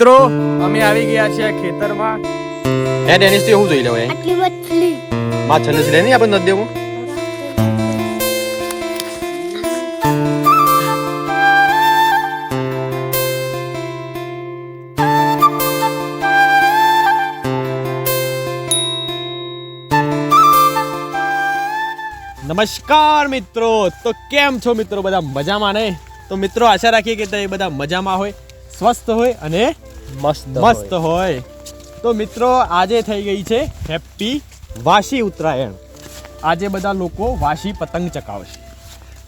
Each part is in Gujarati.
મિત્રો અમે આવી ગયા છીએ ખેતરમાં. એ ડેનિસ તો એવું જોઈ લેવાય આટલી મછલી. માં છલ્લે છે નહીં આપણે નથી દેવું? નમસ્કાર મિત્રો તો કેમ છો મિત્રો? બધા મજામાં ને? તો મિત્રો આશા રાખીએ કે તમે બધા મજામાં હોય સ્વસ્થ હોય અને મસ્ત મસ્ત હોય. તો મિત્રો આજે થઈ ગઈ છે હેપી વાસી ઉત્તરાયણ. આજે બધા લોકો વાસી પતંગ ચકાવશે.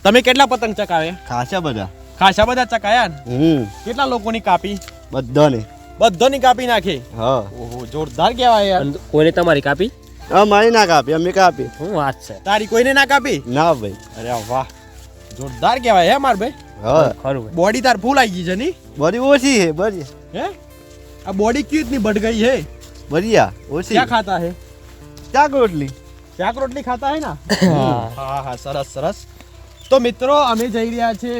તમે કેટલા પતંગ ચકાવે? ખાસા બધા. ખાસા બધા ચકાયા ને? હમ. કેટલા લોકોની કાપી? બધાને. બધાની કાપી નાખી? હા. ઓહો જોરદાર કહેવાય યાર. કોઈને તમારી કાપી? હા મારી ના કાપી અમે કાપી. હું વાત છે? તારી કોઈને ના કાપી? ના ભાઈ. અરે વાહ. જોરદાર કહેવાય હે માર ભાઈ. હા. ખરું બોડી તાર ફૂલ આવી ગઈ છે ની? બોડી ઓછી છે બધી હે? આ બોડી ક્યુ ઇતની बढ़ गई है બઢિયા ઓછી क्या खाता है શાક રોટલી શાક રોટલી ખાતા હે ના હા હા સરસ સરસ તો મિત્રો અમે જઈ રહ્યા છે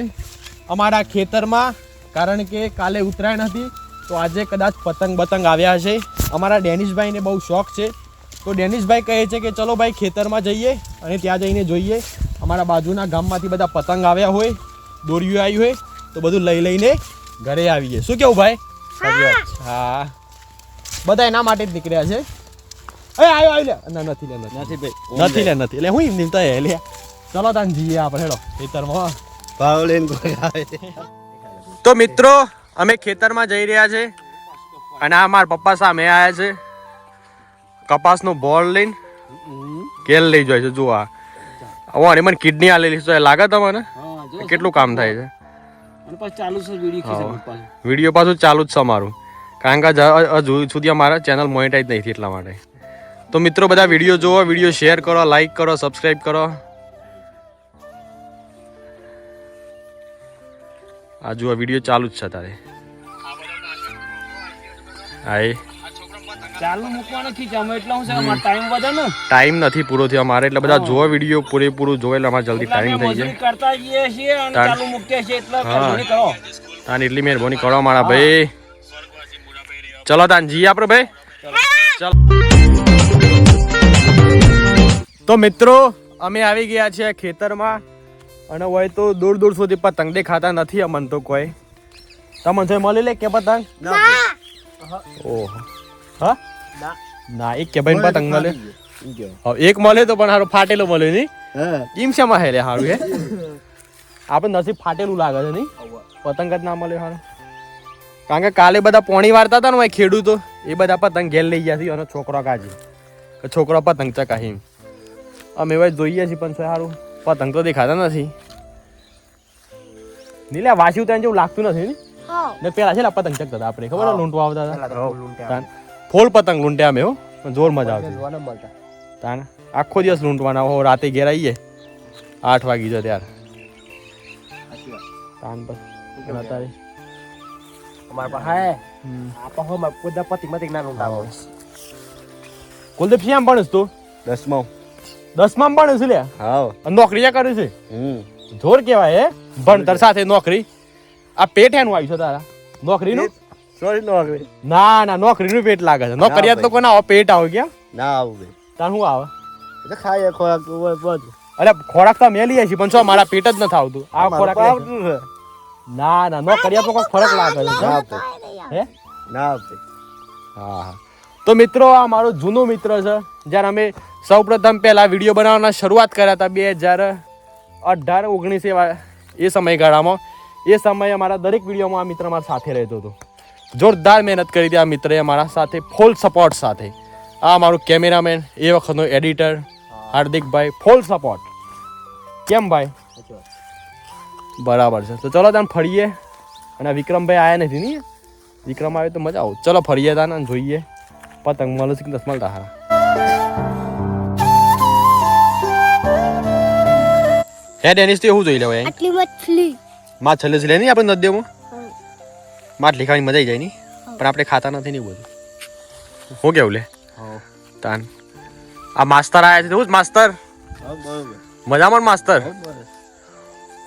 અમારા ખેતરમાં કારણ કે કાલે ઉત્તરાયણ હતી તો આજે કદાચ પતંગ બતંગ આવ્યા છે અમારા ડેનિશભાઈને બહુ શોખ છે તો ડેનિશભાઈ કહે છે કે ચલો ભાઈ ખેતરમાં જઈએ અને ત્યાં જઈને જોઈએ અમારા બાજુના ગામમાંથી બધા પતંગ આવ્યા હોય દોરીઓ આવી હોય તો બધું લઈ લઈને ઘરે આવીએ શું કેવું ભાઈ હા. બધા એના માટે જ નીકળ્યા છે. એ આવ્યો આવી લે. ના નથી લે નથી ભાઈ નથી લે. નથી એટલે હું એમ નીકળતા હે લે. ચલો તાન જઈએ આપણે હેડો. ખેતરમાં ભાવ લઈને કોઈ આવે. તો મિત્રો અમે ખેતરમાં જઈ રહ્યા છે અને આ મારા પપ્પા સામે આવ્યા છે. કપાસનો બોલ લઈને કેલ લઈ જાય છે જુઓ આ. મને કિડની આલેલી છે. લાગે તમને કેટલું કામ થાય છે. ચાલુ છે વીડિયો પાછું. વીડિયો પાછું ચાલુ જ છે અમારું. કારણ કે જ- હજુ સુધી અમારા ચેનલ મોનેટાઈઝ નહીં થઈ એટલા માટે. તો મિત્રો બધા વીડિયો જુઓ વીડિયો શેર કરો લાઈક કરો સબસ્ક્રાઈબ કરો. આ જુઓ વીડિયો ચાલુ જ છે તારે હા ચાલુ મૂકવાનો ખીચામાં એટલે હું છે અમારો ટાઈમ વધે ને. ટાઈમ નથી પૂરો થયો અમારે એટલે બધા જોવા વીડિયો પૂરેપૂરું જોવે એટલે અમારે જલ્દી ટાઈમ થઈ જાય. કરતા જઈએ છીએ અને ચાલુ મૂકીએ છીએ એટલે હા. કરો. તાન એટલી મહેરબાની કરો મારા ભાઈ. ચલો તાન જી આપણે ભાઈ. ચલો. તો મિત્રો અમે આવી ગયા છીએ ખેતરમાં અને હોય તો દૂર દૂર સુધી પતંગ દેખાતા નથી અમને તો કોઈ. તમને મળી લે કે પતંગ ના. ઓહો. હા? ના. એક કે ભાઈ પતંગ મળે. હવે એક મળે તો પણ હારો ફાટેલો મળે નહીં? હા. કેમ શેમાં હે રે હારું હે? આપણે નસીબ ફાટેલું લાગે છે નહીં? પતંગ જ ના મળે હારું. કારણ કે કાલે બધા પોણી વારતા હતા ને ખેડૂતો એ બધા પતંગ ઘેર લઈ ગયા છે અને છોકરો કાજી. કે છોકરો પતંગ ચકાહી. અમે ભાઈ જોઈએ છીએ પણ સારું પતંગ તો દેખાતા નથી. નીલે વાસ્યું ત્યાં જેવું લાગતું નથી ને? પેલા છે ને પતંગ ચકતા હતા આપણે ખબર લૂંટવા આવતા હતા? ફોલ પતંગ લૂંટ્યા અમે હો. પણ જોર મજા આવતી. તાન આખો દિવસ લૂંટવાના હો રાતે ઘેર આવીએ આઠ વાગી જાય ત્યાર. તાન બસ. તારે અમારા પાસે હે. આપા હો માર બધા પતિ મતિ ના લૂંટાવો કુલદીપ શ્યામ ભણસ તું? દસમા દસમામાં ભણે છે લે? હા. નોકરી ક્યાં કરે છે? હમ. જોર કેવાય હે. ભણતર સાથે નોકરી. આ પેટ એનું આવ્યું છે તારા. નોકરીનું? સોરી નોકરી ના ના નોકરીનું પેટ લાગે છે. નોકરિયાત. લોકો ના આવે પેટ આવે ગયા? ના આવું તાર શું આવે? એટલે ખાઈએ ખોરાક તો બધું. અરે ખોરાક તો મેં લઈએ છીએ પણ શું મારા પેટ જ નથી આવતું? આ ખોરાક. આવતું છે. ના ના નોકરિયાત કોઈ ફરક લાગે છે ના હે? ના ભાઈ. હા હા. તો મિત્રો આ મારો જૂનો મિત્ર છે જ્યારે અમે સૌપ્રથમ પહેલા વીડિયો બનાવવાના શરૂઆત કર્યા હતા બે હજાર અઢાર ઓગણીસ એવા એ સમયગાળામાં. એ સમયે અમારા દરેક વિડીયોમાં આ મિત્ર મારા સાથે રહેતો હતો. જોરદાર મહેનત કરી હતી આ મિત્રએ અમારા સાથે ફૂલ સપોર્ટ સાથે. આ મારું કેમેરામેન એ વખતનો એડિટર હાર્દિકભાઈ ફૂલ સપોર્ટ કેમ ભાઈ? બરાબર છે. તો ચલો તાન ફરીએ. અને આ વિક્રમભાઈ આવ્યા નથી નહીં વિક્રમ આવે તો મજા આવું. ચલો ફરીએ તાન અને જોઈએ. પતંગ મળે છે કે દસ મળતા હારા? હે ડેનિસ તો એવું જોઈ લેવાય આટલી મછલી. માં છેલ્લે છેલ્લે નહીં આપણે નથી દેવું હા. માટલી ખાવાની મજા આવી જાય નહીં પણ આપણે ખાતા નથી ને બધું. હું કેવું લે તાન. આ માસ્તર આવ્યા છે એવું જ માસ્તર? મજામાં માસ્તર?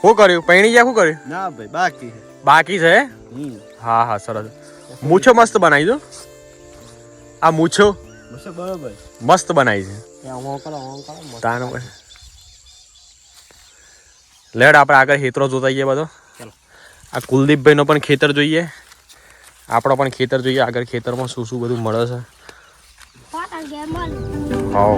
શું કર્યું? પૈણી ગયા શું કર્યું? ના ભાઈ બાકી છે. બાકી છે? હા હા સરસ. મૂછો મસ્ત બનાવી દો. આ મૂછો મસ્ત બનાવી છે. તાનો લેડ આપણે આગળ ખેતરો જોતા જઈએ બધો. આ કુલદીપભાઈનો પણ ખેતર જોઈએ. આપણો પણ ખેતર જોઈએ આગળ ખેતરમાં શું શું બધું મળે છે. હા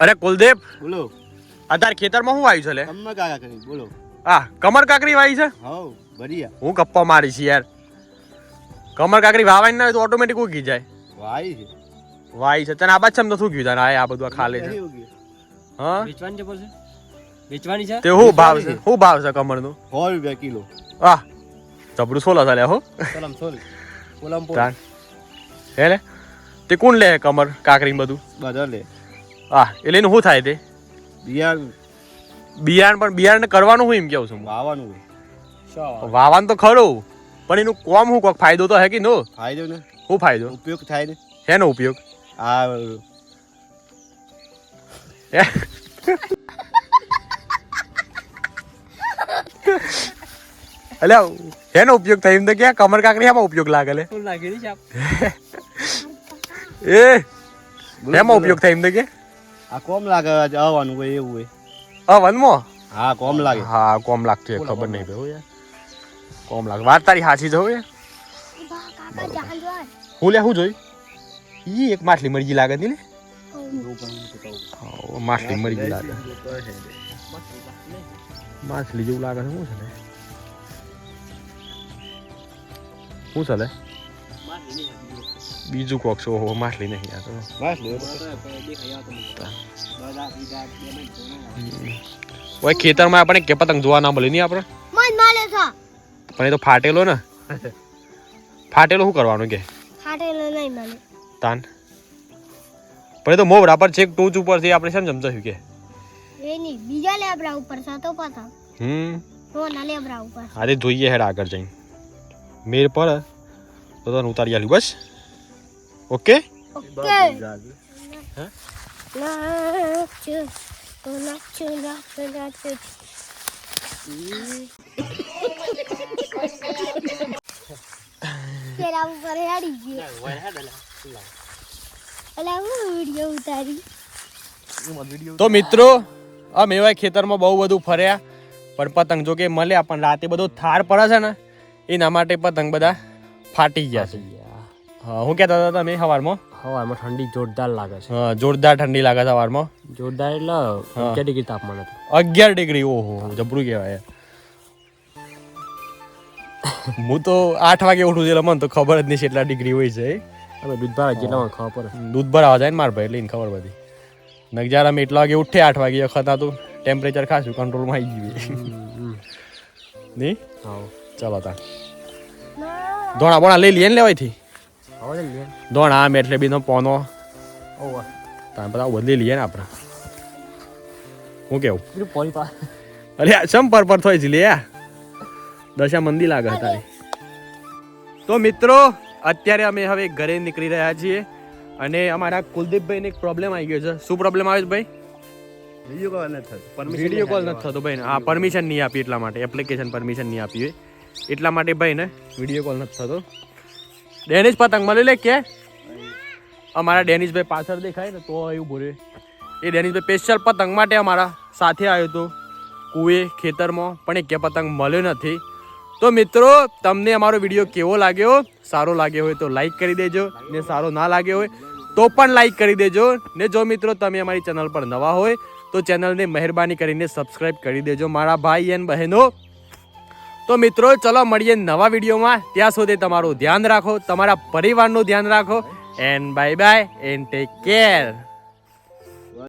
અરે કુલદીપ બોલો. અત્યારે ખેતરમાં શું આવ્યું છે લે? બોલો. હા કમર કાકરી વાવી છે? હવ બરિયા હું ગપ્પા મારી છે યાર. કમર કાકરી વાવાય ના હોય તો ઓટોમેટિક ઉગી જાય. વાઈ છે. વાઈ છે. તને આ બાદ તો શું કીધું? તને આ આ બધું આ ખાલે છે. હા? વેચવાની છે પછી? વેચવાની છે? તે શું ભાવ છે? શું ભાવ છે કમરનું સો રૂપિયા કિલો. આ જબરું સોલા ચાલ્યા હો. ચલમ સોલ. ઓલમ પોલ હે લે? તે કોણ લે કમર કાકરી બધું? બધા લે. આ એટલે એનું શું થાય તે? બિયારણ. બિયારણ પણ બિયારણ કરવાનું હું એમ કેવું છું હું. વાવવાનું હોય. શું વાવાનું તો ખરું પણ એનું કોમ હું કોક ફાયદો તો હે કે નો? ફાયદો ને? શું ફાયદો? ઉપયોગ થાય ને? શેનો ઉપયોગ? આ? એટલે એનો ઉપયોગ થાય એમ તો ક્યાં કમર કાકડી આમાં ઉપયોગ લાગે લે? એ એમાં ઉપયોગ થાય એમ તો કે આ કોમ લાગે આવવાનું કોઈ એવું હોય. મો હા કોમ લાગે. હા કોમ લાગતું હોય ખબર નહીં ભાઈ કોમ લાગે. વાત તારી સાચી છે હોય. હું લે હું જોઈ? ઈ એક માછલી મરી ગઈ લાગે ની? માછલી મરી ગઈ લાગે. માછલી જેવું લાગે છે શું છે શું ચાલે બીજું કોક છે ઓહો માછલી નહીં આ તો ઓય ખેતરમાં આપણે કે પતંગ જોવા ના મળે નહીં આપણે? મન માલે થા પણ એ તો ફાટેલો ને. ફાટેલો શું કરવાનું કે? ફાટેલો નહીં માલે તાન. પણ એ તો મોવડા પર છેક ટોચ ઉપરથી આપણે છે ને સમજાયું કે? એ નહીં બીજા લેબરા ઉપર સાતો પાથા હમ. રોના લેબરા ઉપર. અરે જોઈએ હેડ આગળ જઈને. મેર પર તો તને ઉતારી આલ્યું બસ. ઓકે? ઓકે. તો પેલા ઉપર હેડી ગયો. તો મિત્રો આ મેવાય ખેતરમાં બહુ બધું ફર્યા. પણ પતંગ જો કે મળ્યા પણ રાતે બધો થાર પડે છે ને એના માટે પતંગ બધા ફાટી ગયા છે. હા હું કહેતા હતા તમે સવારમાં સવારમાં ઠંડી જોરદાર લાગે છે. હા, જોરદાર ઠંડી લાગે સવારમાં જોરદાર એટલે અગિયાર ડિગ્રી તાપમાન હતું. અગિયાર ડિગ્રી ઓહો જબરું કહેવાય. હું તો આઠ વાગે ઉઠું છું એટલે મને તો ખબર જ નહીં છે એટલા ડિગ્રી હોય છે. અમે દૂધ ભાવ જેટલા ખબર પડે? દૂધ ભરાવા જાય ને મારા ભાઈ લઈને ખબર બધી નગજારા અમે એટલા વાગે ઉઠે આઠ વાગે વખત હતું ટેમ્પરેચર ખાસું કંટ્રોલમાં આવી ગયું નહીં હા. ચાલો તા ધોણા બોણા લઈ લઈએ ને લેવાયથી લે. ધોણા આમ એટલે બીનો પોનો. તમે બધા બદલી લઈએ ને આપણે. હું કેવું? અરે ચમ પર પર થોઈ લે આ. દશા મંદી લાગે છે તારી. તો મિત્રો અત્યારે અમે હવે ઘરે નીકળી રહ્યા છીએ અને અમારા કુલદીપભાઈને એક પ્રોબ્લેમ આવી ગયો છે. શું પ્રોબ્લેમ આવે છે ભાઈ? વીડિયો કોલ નથી થતો. વીડિયો કોલ નથી થતો ભાઈ હા પરમિશન નહીં આપી એટલા માટે. એપ્લિકેશન પરમિશન નહીં આપી એટલા માટે ભાઈ ને વીડિયો કોલ નથી થતો. ડેનિશ પતંગ મળી લે કે? અમારા ડેનિશભાઈ પાછળ દેખાય ને તો એવું બોલે. એ ડેનિશભાઈ સ્પેશિયલ પતંગ માટે અમારા સાથે આવ્યો હતો કુએ ખેતરમાં પણ એક કે પતંગ મળ્યો નથી. તો મિત્રો, તમને અમારો વીડિયો કેવો લાગ્યો? સારો લાગ્યો હોય તો લાઈક કરી દેજો. ને સારો ના લાગ્યો હોય તો પણ લાઈક કરી દેજો. ને જો મિત્રો તમે અમારી ચેનલ પર નવા હોય તો ચેનલને મહેરબાની કરીને સબસ્ક્રાઈબ કરી દેજો, મારા ભાઈ અને બહેનો. તો મિત્રો, ચલો મળીએ નવા વિડીયોમાં. ત્યાં સુધી તમારું ધ્યાન રાખો, તમારા પરિવારનું ધ્યાન રાખો. And bye bye and take care